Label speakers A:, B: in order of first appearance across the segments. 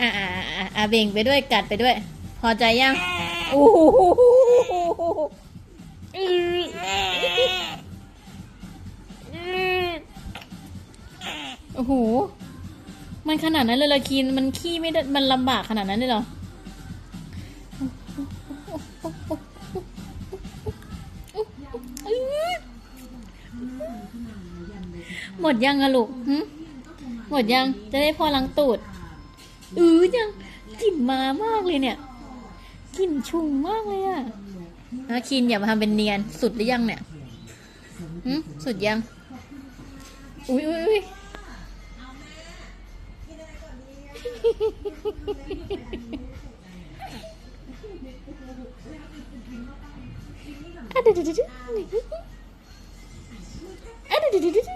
A: อ่าอ่าอ่าเบ่งไปด้วยกัดไปด้วย พอใจยังโอ้โหโอ้โห มันขนาดนั้นเลยละคีนมันขี้ไม่ได้ มันลำบากขนาดนั้นเลยเหรอ หมดยังอะลูกหมดยัง จะได้พอลังตูด อือยังกลิ่นมามากเลยเนี่ยกลิ่นชุ่มมากเลยอะนะคินอย่ามาทำเป็นเนียนสุดหรือยังเนี่ยหืสุดยัง อุ้ยอุ้ยอุ้ยอะเดี๋ยวเดี๋ยวเดี๋ยวเดี๋ยวเดี๋ยว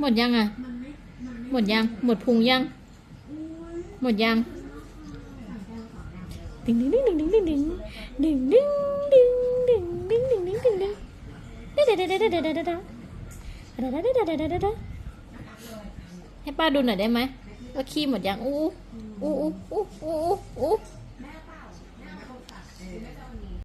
A: หมดยังดึงดึดยังหมดพุงยังหมดยังดึงงดึงงดึงงดึงงดึงงดึงงดึงดึงดึงดึงดึงดึงดึงดึงดึงดึง ให้ป้าดูหน่อยได้ไหมว่าขี้หมดยังอู้อู้อู้อู้อู้